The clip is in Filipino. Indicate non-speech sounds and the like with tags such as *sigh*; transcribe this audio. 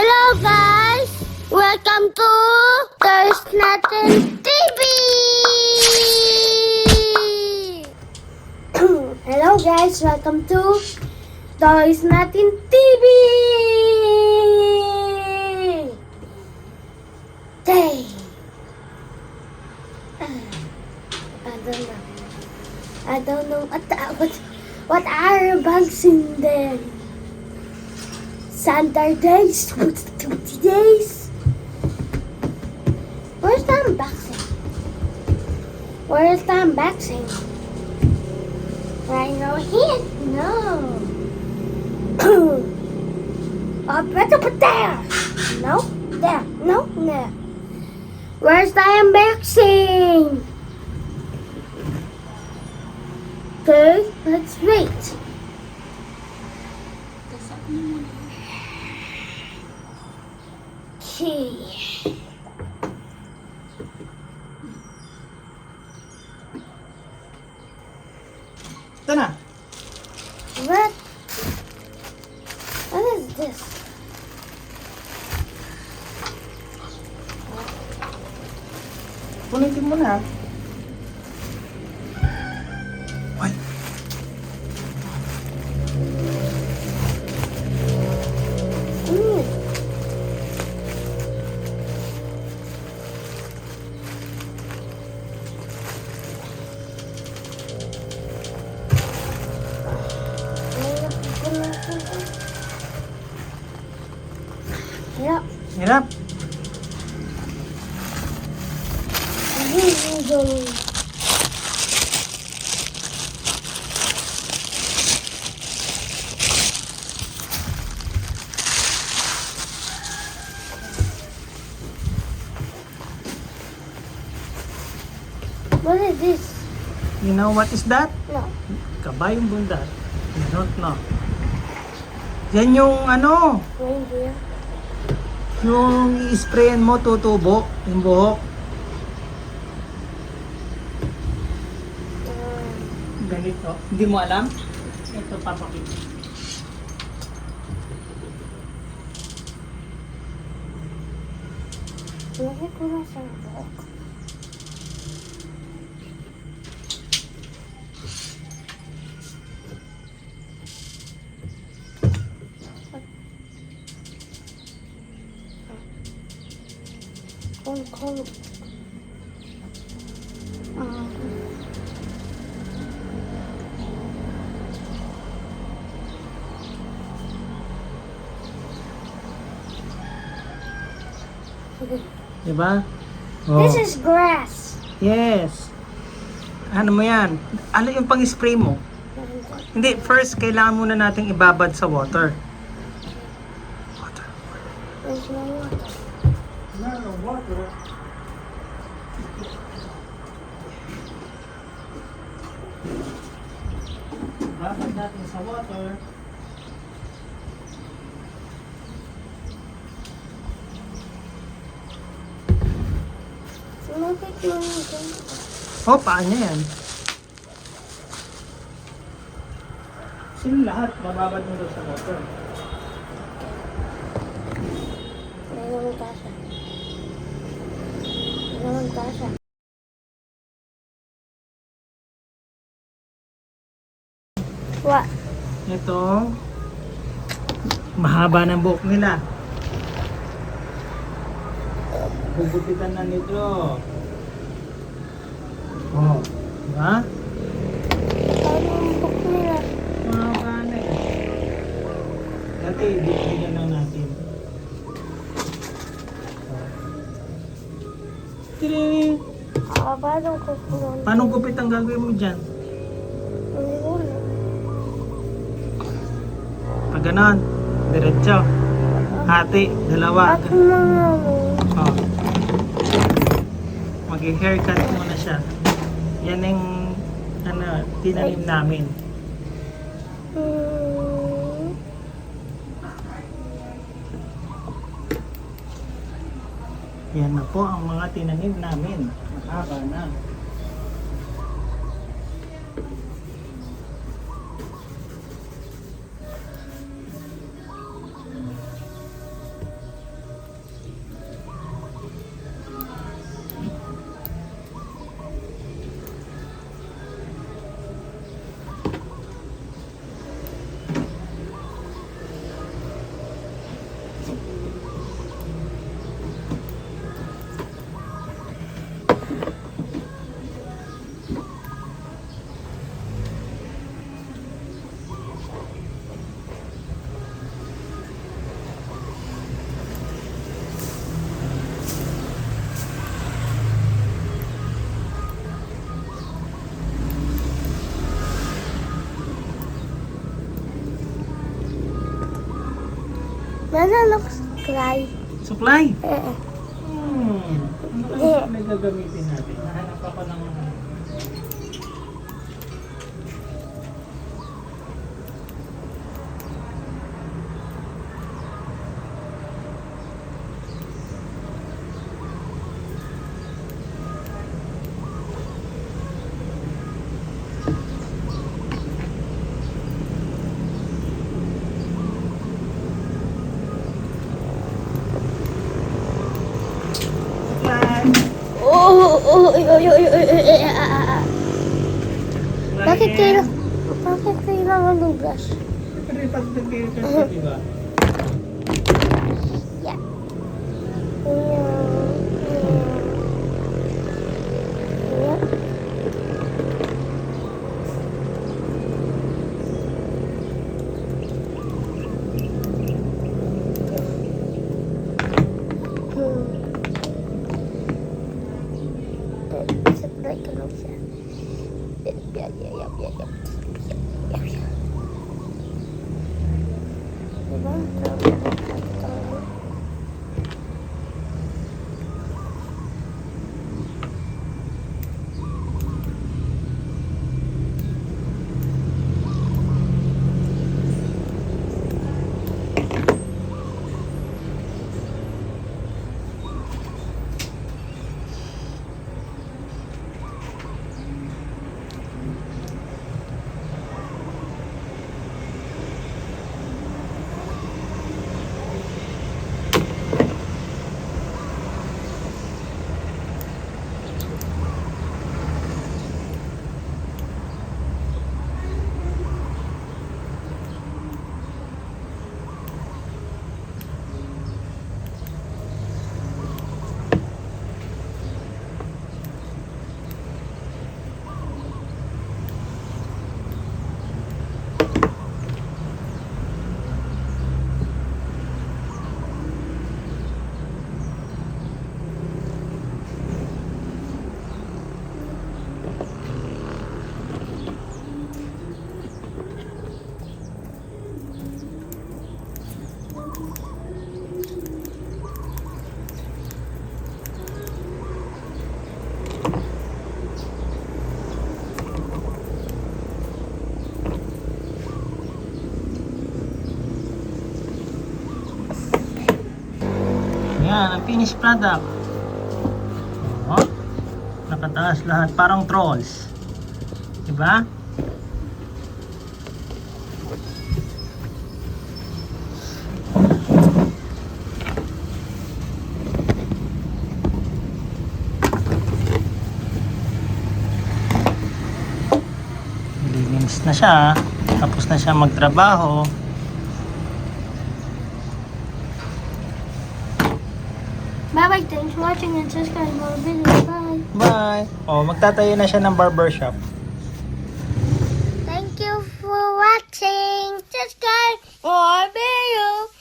Hello guys! Welcome to There's Nothing TV! Hello guys! Welcome to Toys Natin TV! *clears throat* Day! I don't know. I don't know what, what, are bugs in there? Saturdays, days. Where's the unboxing? Where's the unboxing? Right now here? No. oh, better put there. No, there. No, there. Where's the unboxing? Okay, let's wait. Okay. Ito na. What? What is this? Punitin mo na. Yeah. hirap. What is this? You know what is that? No. Kabayong bundad. You don't know. Yan yung ano, Reindeer. Yung i-sprayan mo tutubo, yung buhok. Uh, Ganito. Hindi mo alam? Ito papakita. ko na sa buhok. Kung um, Diba? Oh. This is grass. Yes. Ano mo yan? Ano yung pang-spray mo? Hindi, first, kailangan muna nating ibabad sa water. Water. There's no water. No, water. Babad natin sa water. Lumapit mo dyan. Oh, paan niya yan? Sino lahat? Bababad mo daw sa water. Kasa. May naman kasa. What? Ito, mahaba ng buhok nila. Gugupitan na nito. Oh, diba? Ano ang book nila? Mahaba na eh. Dati, bigyan kulon? Paano gupit ang gagawin mo dyan? Hindi ko alam. Pag ganon, diretso. Hati, dalawa. At mga Oh. Mag-haircut muna siya. Yan yung ano, tinanim namin. hmm, Yan na po ang mga tinanim namin. Mahaba na. Nanalok cry. Suklay. Eh, Hmm. Ano kaya suklay gagamitin natin? Nahanap ako ng... Oh, oh, oh, oh, oh, oh, oh, oh, ah. Bakit kailangan, bakit ng brush? Siyempre, pag nag-i-record ka, di ba? Yeah. Yeah. Yan, ang finished product. Oh, nakataas lahat. Parang trolls. Diba? Linis na siya. Tapos na siya magtrabaho. Bye bye, thanks for watching and subscribe more videos. Bye. Bye! Oh, magtatayo na siya ng barbershop. Thank you for watching. Subscribe for videos. Bye.